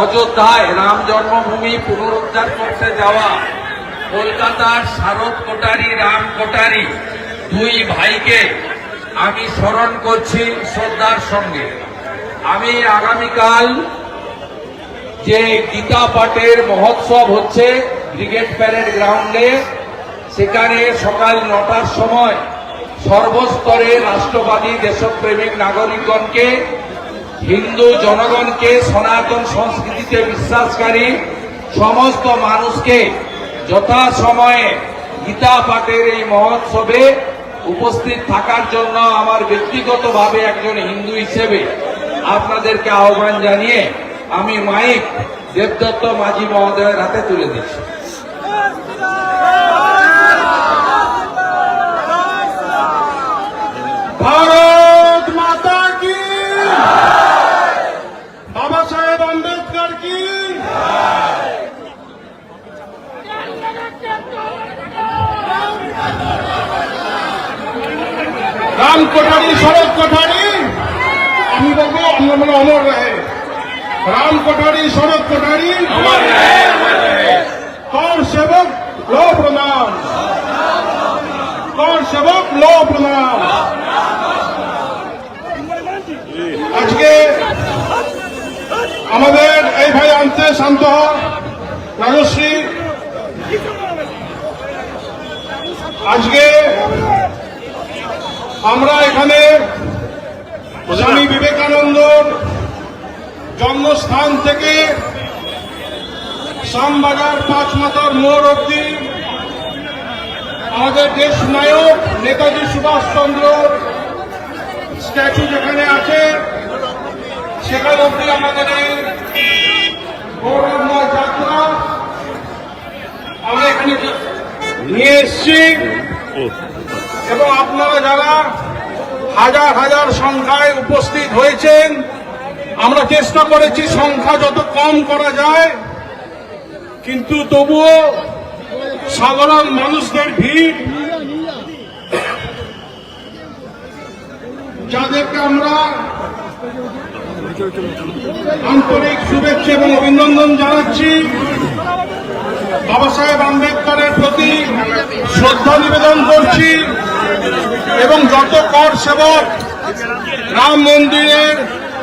অযোধ্যায় রাম জন্মভূমি পুনরুদ্ধার করতে যাওয়া কলকাতার শারদ কোটারি, রাম কোটারি দুই ভাইকে আমি স্মরণ করছি শ্রদ্ধার সঙ্গে। আমি আগামীকাল যে গীতা পাঠের মহোৎসব হচ্ছে ব্রিগেড প্যারেড গ্রাউন্ডে, সেখানে সকাল নটার সময় সর্বস্তরে রাষ্ট্রবাদী দেশপ্রেমিক নাগরিকগণকে হিন্দু জনগণকে সনাতন সংস্কৃতিতে বিশ্বাসকারী সমস্ত মানুষকে যথাসময়ে গীতা পাঠের এই মহোৎসবে উপস্থিত থাকার জন্য আমার ব্যক্তিগতভাবে একজন হিন্দু হিসেবে আপনাদেরকে আহ্বান জানিয়ে আমি মাইক দেবদত্ত মাঝি মহোদয়ের হাতে তুলে দিচ্ছি। রাম কোঠারি শরৎ কোঠারি আমি বলব? আমরা মানে অমর রাহে। রাম কোঠারি শরৎ কোঠারি কর সেবক লো প্রণাম। কর সেবক লো প্রণাম। আজকে আমাদের এই ভাই আনতে শান্ত রাজশ্রী। আজকে আমরা এখানে স্বামী বিবেকানন্দর জন্মস্থান থেকে শ্যামবাজার পাঁচ মাতার মোড় অব্দি আমাদের দেশ নায়ক নেতাজি সুভাষচন্দ্র স্ট্যাচু যেখানে আছে, সেখান অব্দি আমাদের এই গৌরবময় যাত্রা আমরা এখানে নিয়ে এসছি। এবং আপনারা যারা হাজার হাজার সংখ্যায় উপস্থিত হয়েছেন, আমরা চেষ্টা করেছি সংখ্যা যত কম করা যায়, কিন্তু তবুও সাধারণ মানুষদের ভিড়। যাদেরকে আমরা আন্তরিক শুভেচ্ছা এবং অভিনন্দন জানাচ্ছি বাবা সাহেব আম্বেদকরের প্রতি শ্রদ্ধা নিবেদন করছি এবং যত কর সেবক রাম মন্দিরের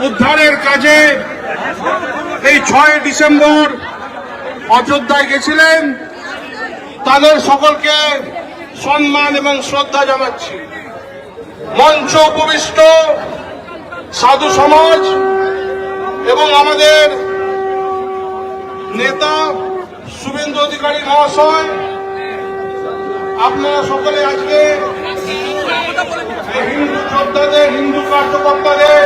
উদ্ধারের কাজে এই ছয় ডিসেম্বর অযোধ্যায় গেছিলেন। তাদের সকলকে সম্মান এবং শ্রদ্ধা জানাচ্ছি। মঞ্চ উপবিষ্ট সাধু সমাজ এবং আমাদের নেতা শুভেন্দু অধিকারী মহাশয়, আপনারা সকলে আজকে হিন্দু যোদ্ধাদের হিন্দু কার্যকর্তাদের